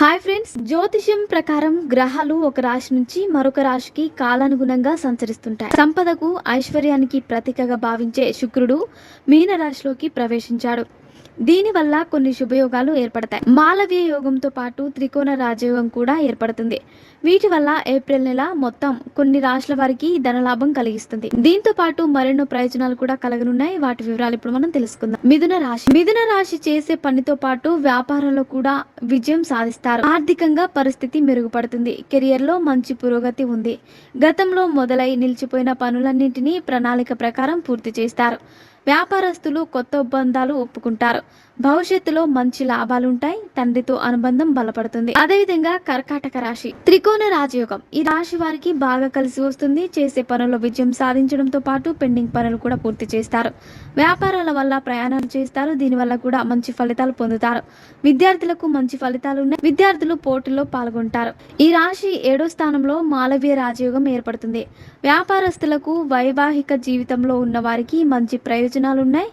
Hi friends జ్యోతిష్యం ప్రకారం గ్రహాలు ఒక రాశి నుంచి మరొక రాశికి కాలానుగుణంగా సంచరిస్తుంటాయి. సంపదకు ఐశ్వర్యానికి ప్రతీకగా భావించే శుక్రుడు మీన రాశిలోకి ప్రవేశించాడు. దీనివల్ల కొన్ని శుభయోగాలు ఏర్పడతాయి. మాలవ్య యోగంతో పాటు త్రికోణ రాజయోగం కూడా ఏర్పడుతుంది. వీటి వల్ల ఏప్రిల్ నెల మొత్తం కొన్ని రాశుల వారికి ధనలాభం కలిగిస్తుంది. దీంతో పాటు మరెన్నో ప్రయోజనాలు కూడా కలగనున్నాయి. వాటి వివరాలు ఇప్పుడు మనం తెలుసుకుందాం. మిథున రాశి. మిథున రాశి చేసే పనితో పాటు వ్యాపారంలో కూడా విజయం సాధిస్తారు. ఆర్థికంగా పరిస్థితి మెరుగుపడుతుంది. కెరియర్లో మంచి పురోగతి ఉంది. గతంలో మొదలై నిలిచిపోయిన పనులన్నింటినీ ప్రణాళిక ప్రకారం పూర్తి చేస్తారు. వ్యాపారస్తులు కొత్త ఒప్పందాలు ఒప్పుకుంటారు. భవిష్యత్తులో మంచి లాభాలుంటాయి. తండ్రితో అనుబంధం బలపడుతుంది. అదేవిధంగా కర్కాటక రాశి. త్రికోణ రాజయోగం. ఈ రాశి వారికి బాగా కలిసి వస్తుంది. చేసే పనుల్లో విజయం సాధించడంతో పాటు పెండింగ్ పనులు కూడా పూర్తి చేస్తారు. వ్యాపారాల వల్ల ప్రయాణాలు చేస్తారు. దీనివల్ల కూడా మంచి ఫలితాలు పొందుతారు. విద్యార్థులకు మంచి ఫలితాలు ఉన్నాయి. విద్యార్థులు పోటీల్లో పాల్గొంటారు. ఈ రాశి ఏడో స్థానంలో మాలవీయ రాజయోగం ఏర్పడుతుంది. వ్యాపారస్తులకు వైవాహిక జీవితంలో ఉన్న వారికి మంచి ప్రయోజనం ఉన్నాయి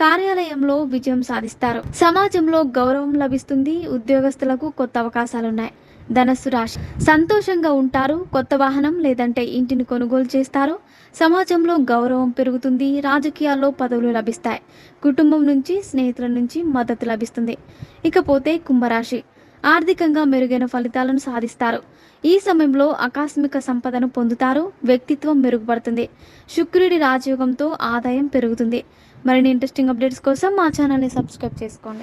కార్యాలయంలో విజయం సాధిస్తారు. సమాజంలో గౌరవం లభిస్తుంది. ఉద్యోగస్తులకు కొత్త అవకాశాలున్నాయి. ధనస్సు రాశి. సంతోషంగా ఉంటారు. కొత్త వాహనం లేదంటే ఇంటిని కొనుగోలు చేస్తారు. సమాజంలో గౌరవం పెరుగుతుంది. రాజకీయాల్లో పదవులు లభిస్తాయి. కుటుంబం నుంచి స్నేహితుల నుంచి మద్దతు లభిస్తుంది. ఇకపోతే కుంభరాశి. ఆర్థికంగా మెరుగైన ఫలితాలను సాధిస్తారు. ఈ సమయంలో ఆకస్మిక సంపదను పొందుతారు వ్యక్తిత్వం మెరుగుపడుతుంది. శుక్రుడి రాజయోగంతో ఆదాయం పెరుగుతుంది. మరిన్ని ఇంట్రెస్టింగ్ అప్డేట్స్ కోసం మా ఛానల్ని సబ్స్క్రైబ్ చేసుకోండి.